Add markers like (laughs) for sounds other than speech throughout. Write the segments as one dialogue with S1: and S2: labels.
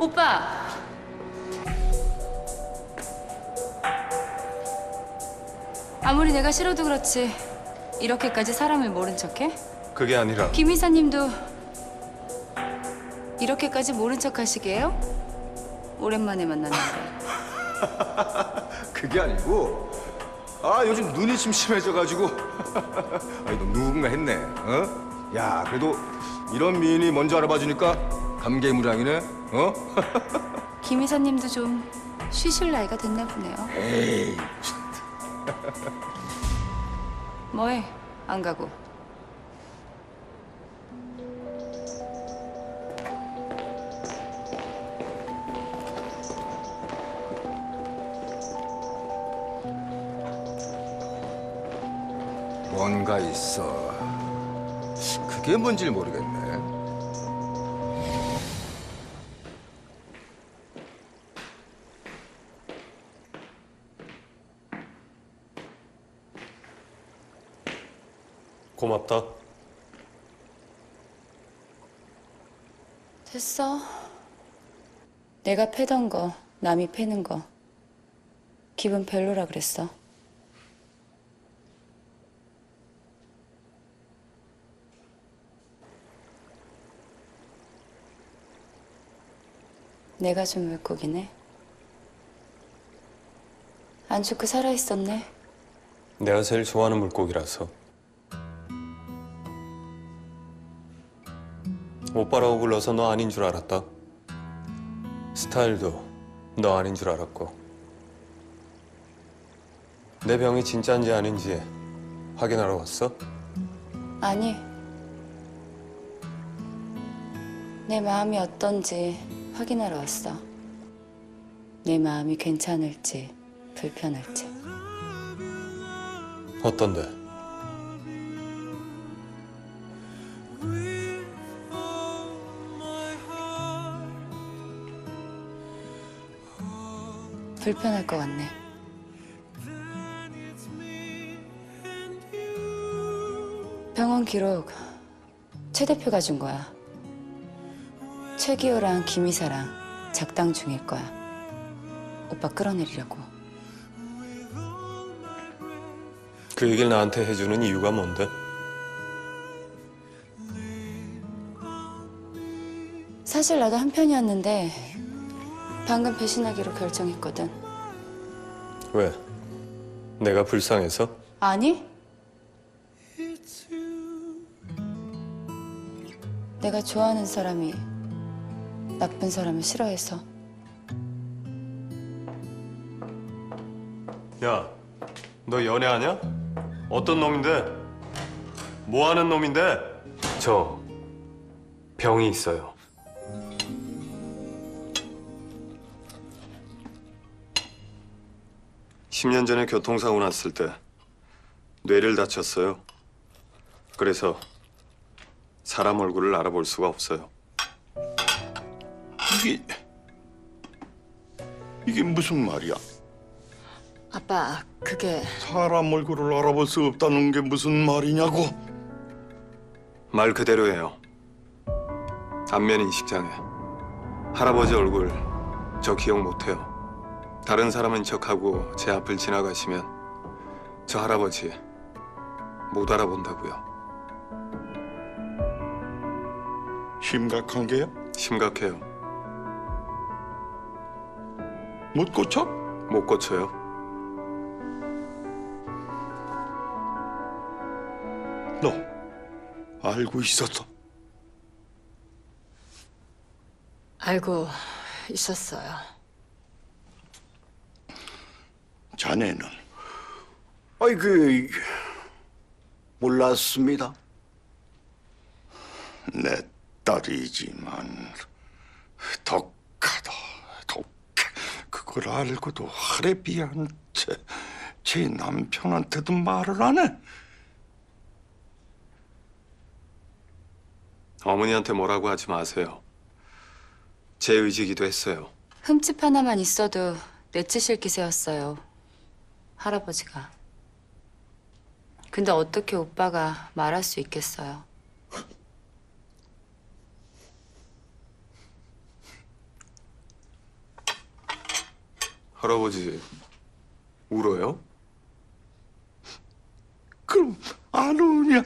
S1: 오빠. 아무리 내가 싫어도 그렇지 이렇게까지 사람을 모른 척해?
S2: 그게 아니라
S1: 김 이사님도 이렇게까지 모른 척 하시게요? 오랜만에 만났는데 (laughs)
S2: 그게 아니고 아 요즘 눈이 좀 심해져가지고 (laughs) 아니 너 누군가 했네 어? 야 그래도 이런 미인이 먼저 알아봐주니까 감개무량이네 어?
S1: 김 이사님도 좀 쉬실 나이가 됐나 보네요.
S2: 에이.
S1: 뭐해? 안 가고.
S2: 뭔가 있어. 그게 뭔지 모르겠네
S3: 고맙다.
S1: 됐어. 내가 패던 거 남이 패는 거. 기분 별로라 그랬어. 내가 좀 물고기네. 안 좋고 살아있었네.
S3: 내가 제일 좋아하는 물고기라서. 오빠라고 불러서 너 아닌 줄 알았다. 스타일도 너 아닌 줄 알았고. 내 병이 진짜인지 아닌지 확인하러 왔어?
S1: 아니. 내 마음이 어떤지 확인하러 왔어. 내 마음이 괜찮을지 불편할지.
S3: 어떤데?
S1: 불편할 것 같네. 병원 기록 최 대표가 준 거야. 최기호랑 김이사랑 작당 중일 거야. 오빠 끌어내리려고.
S3: 그 얘기를 나한테 해주는 이유가 뭔데?
S1: 사실 나도 한편이었는데 방금 배신하기로 결정했거든.
S3: 왜? 내가 불쌍해서?
S1: 아니? 내가 좋아하는 사람이 나쁜 사람을 싫어해서
S3: 야, 너 연애하냐? 어떤 놈인데? 뭐 하는 놈인데? 저 병이 있어요. 십년 전에 교통사고 났을 때 뇌를 다쳤어요. 그래서 사람 얼굴을 알아볼 수가 없어요.
S4: 이게 이게 무슨 말이야?
S1: 아빠 그게
S4: 사람 얼굴을 알아볼 수 없다는 게 무슨 말이냐고?
S3: 말 그대로예요. 안면 인식 장애. 할아버지 얼굴 저 기억 못해요. 다른 사람은 척하고 제 앞을 지나가시면 저 할아버지 못 알아본다고요.
S4: 심각한 게야?
S3: 심각해요.
S4: 못 고쳐?
S3: 못 고쳐요.
S4: 너 알고 있었어?
S1: 알고 있었어요.
S4: 자네는
S5: 아이 그 몰랐습니다.
S4: 내 딸이지만 독하다 독해 그걸 알고도 하레비한 채 제 남편한테도 말을 안 해.
S3: 어머니한테 뭐라고 하지 마세요. 제 의지기도 했어요.
S1: 흠집 하나만 있어도 내치실 기세였어요. 할아버지가. 근데 어떻게 오빠가 말할 수 있겠어요?
S3: 할아버지 울어요?
S4: 그럼 안 우냐?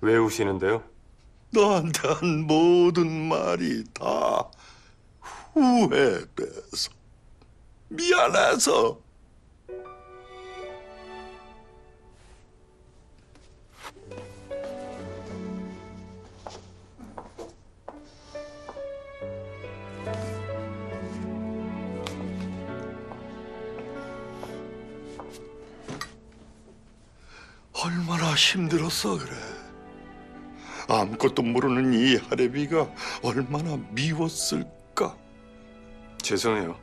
S3: 왜 우시는데요?
S4: 너한테 한 모든 말이 다 후회돼서 미안해서 얼마나 힘들었어 그래. 아무것도 모르는 이 하레비가 얼마나 미웠을까?
S3: 죄송해요.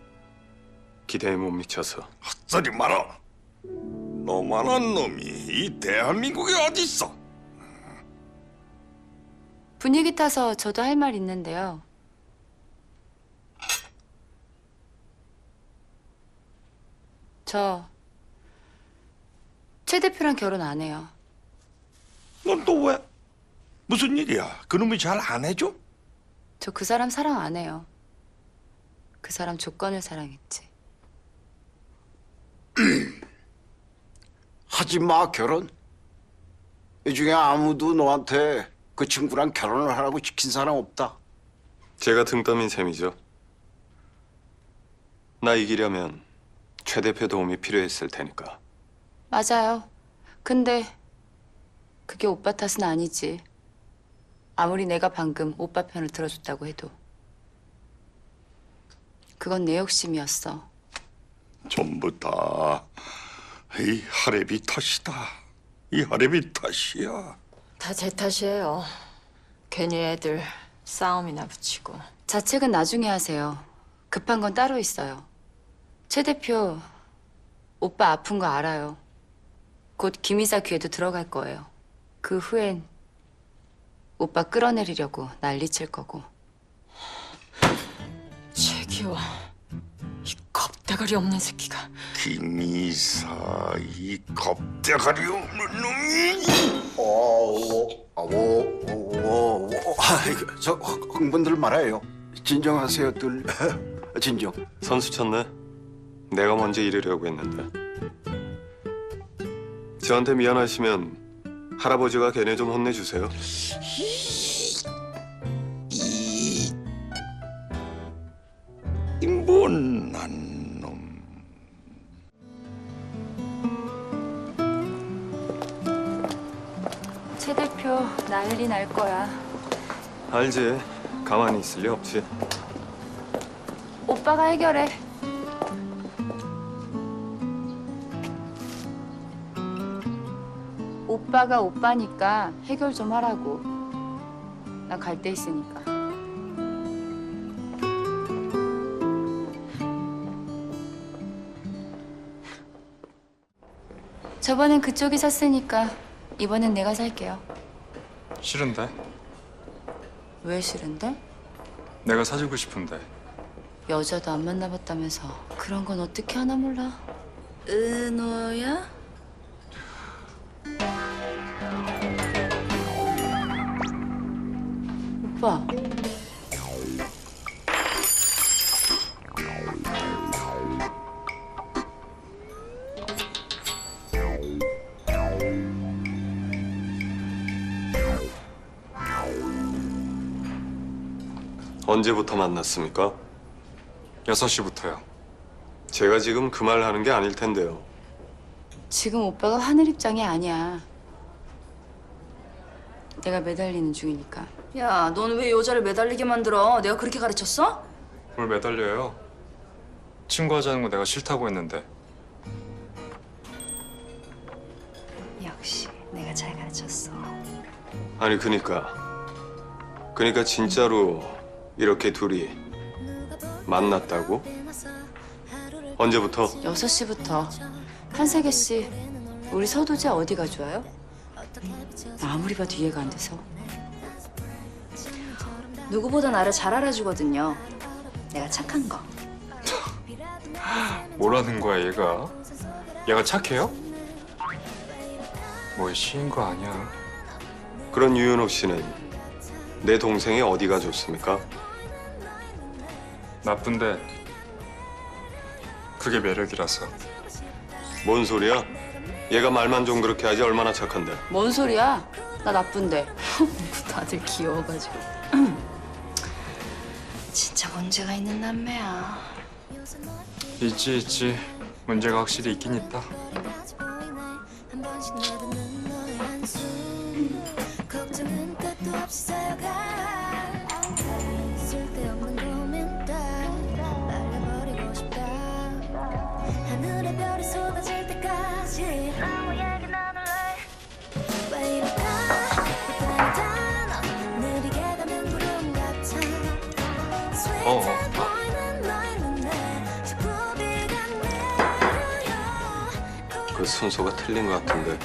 S3: 기대에 못 미쳐서.
S4: 헛소리 마라. 너만한 놈이 이 대한민국에 어디 있어?
S1: 분위기 타서 저도 할 말 있는데요. 저 최 대표랑 결혼 안 해요.
S4: 넌 또 왜? 무슨 일이야? 그놈이 잘 안 해줘?
S1: 저 그 사람 사랑 안 해요. 그 사람 조건을 사랑했지. (clears throat)
S5: 하지 마 결혼. 이 중에 아무도 너한테 그 친구랑 결혼을 하라고 시킨 사람 없다.
S3: 제가 등 떠민 셈이죠. 나 이기려면 최 대표 도움이 필요했을 테니까.
S1: 맞아요. 근데 그게 오빠 탓은 아니지. 아무리 내가 방금 오빠 편을 들어줬다고 해도 그건 내 욕심이었어.
S4: 전부 다 이 하레비 탓이다. 이 하레비 탓이야.
S6: 다 제 탓이에요. 괜히 애들 싸움이나 붙이고.
S1: 자책은 나중에 하세요. 급한 건 따로 있어요. 최 대표 오빠 아픈 거 알아요. 곧 김이사 귀에도 들어갈 거예요. 그 후엔 오빠 끌어내리려고 난리칠 거고.
S6: 최기호, 이 겁대가리 없는 새끼가.
S4: 김이사 이 겁대가리 없는 놈이.
S5: 오, 오, 오, 오. 아이고, 저 흥분들 말아요. 진정하세요들. (laughs) 진정.
S3: 선수 쳤네. 내가 먼저 이르려고 했는데. 저한테 미안하시면 할아버지가 걔네 좀 혼내주세요.
S4: 이 못난 놈.
S1: 최 대표 난리 날 거야.
S3: 알지. 가만히 있을 리 없지.
S1: 오빠가 해결해. 오빠가 오빠니까 해결 좀 하라고. 난갈데 있으니까. 저번엔 그쪽이 샀으니까 이번엔 내가 살게요.
S7: 싫은데?
S1: 왜 싫은데?
S7: 내가 사주고 싶은데
S1: 여자도 안 만나봤다면서 그런 건 어떻게 하나 몰라? 은호야? 오빠
S3: 언제부터 만났습니까?
S7: 6시부터요
S3: 제가 지금 그 말 하는 게 아닐 텐데요.
S1: 지금 오빠가 하늘 입장이 아니야 내가 매달리는 중이니까
S8: 야, 넌 왜 여자를 매달리게 만들어? 내가 그렇게 가르쳤어?
S7: 뭘 매달려요? 친구 하자는 거 내가 싫다고 했는데
S8: 역시 내가 잘 가르쳤어.
S3: 아니 그니까 그니까 진짜로 이렇게 둘이 만났다고? 언제부터?
S1: 6시부터 한세계 씨 우리 서도재 어디 가 좋아요? 나 아무리 봐도 이해가 안 돼서
S8: 누구보다 나를 잘 알아주거든요. 내가 착한 거. (laughs)
S7: 뭐라는 거야 얘가? 얘가 착해요? 뭐에 시인 거 아니야
S3: 그런 유윤옥 씨는 내 동생이 어디가 좋습니까?
S7: 나쁜데 그 그게 매력이라서.
S3: 뭔 소리야? 얘가 말만 좀 그렇게 하지 얼마나 착한데.
S1: 뭔 소리야? 나 나쁜데. (laughs)
S8: 다들 귀여워가지고. (clears throat) 진짜 문제가 있는 남매야.
S7: 있지 있지. 문제가 확실히 있긴 있다.
S9: 어,
S3: 그 순서가 틀린 것 같은데.